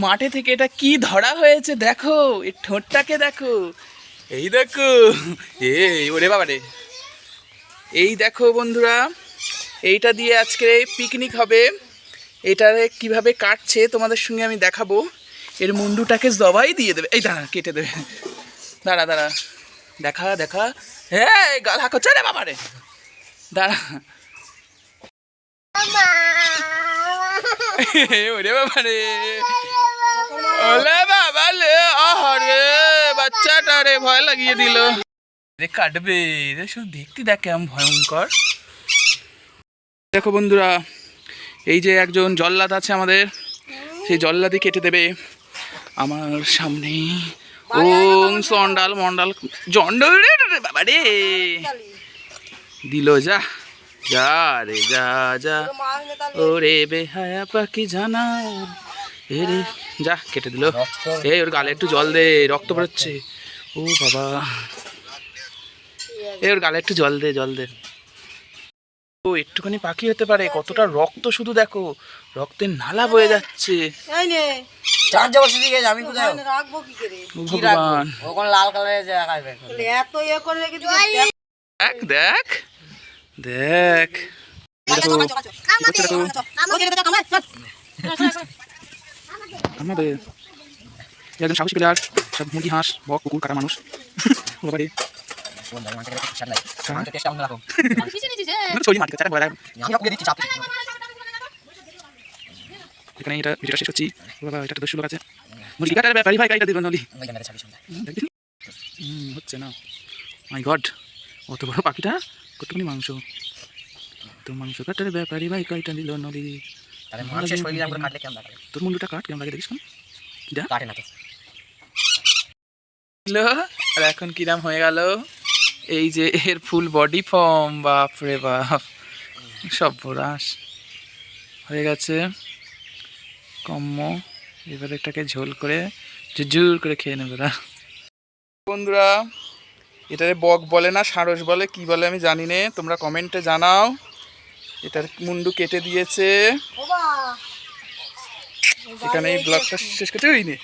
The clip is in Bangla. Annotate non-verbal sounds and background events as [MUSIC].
মাঠে থেকে এটা কি ধরা হয়েছে দেখো? এই ঠোঁটটাকে দেখো। এই দেখো। এই ওরে বাবা রে। এই দেখো বন্ধুরা এইটা দিয়ে আজকে পিকনিক হবে। এটারে কীভাবে কাটছে তোমাদের সঙ্গে আমি দেখাবো। এর মুন্ডুটাকে জবাই দিয়ে দেবে। এই দাঁড়া কেটে দেবে। দাঁড়া দাঁড়া। দেখা দেখা। হ্যাঁ গাল হাঁকছে রে বাবা রে। দাঁড়া। [LAUGHS] ওরে বাবা রে। বাবা লে আহারে বাচ্চাটা রে ভয় লাগিয়ে দিল। রে কাটবে রে শুধু দেখতে দেখ কেমন ভয়ঙ্কর। দেখো বন্ধুরা এই যে একজন জল্লাদ আছে আমাদের সেই জল্লাদি কেটে দেবে আমার সামনে। ওং সন্ডাল মন্ডাল জন্ডল রে রে বাবা রে। দিল যা যা রে যা যা। ওরে বেহায়া পাখি জানা এ রে যা কেটে দিল এই ওর গালে একটু জল দে রক্ত বেরোচ্ছে ও বাবা এই ওর গালে একটু জল দে জল দে ও একটুখানি পাখি হতে পারে কতটা রক্ত শুধু দেখো রক্তের নালা বয়ে যাচ্ছে এই ইয়ে দেখ দেখ দেখো আমাদের একজন সাহসী প্লেয়ার সব মুরগি হাঁস বক কুকুর কাটা মানুষ। [LAUGHS] বাবারে। বলা এখানে এটা ভিডিওটা শেষ করছি। বাবা এটা তো দশ আছে। মুরগি কাটার ব্যাপারই ভাই কাইটা দিবেন নলি। হুম হচ্ছে না। মাই গড অত বড় পাখিটা কতখানি মাংস। তো মাংস কাটার ব্যাপারই ভাই কাইটা দিল নলি। তোর মুন্ডুটা কাট কেমন লাগে দেখিস না কিটা ছিল আর এখন কিরাম হয়ে গেল? এই যে এর ফুল বডি ফর্ম বাপ রে বাপ। সব ভরাস হয়ে গেছে। কম্ম এবার এটাকে ঝোল করে জুজুর করে খেয়ে নেবে ওরা। বন্ধুরা এটারে বক বলে না সারস বলে কি বলে আমি জানি না। তোমরা কমেন্টে জানাও। এটার মুন্ডু কেটে দিয়েছে। এখানে এই ব্লগটা শেষ করতে হইনি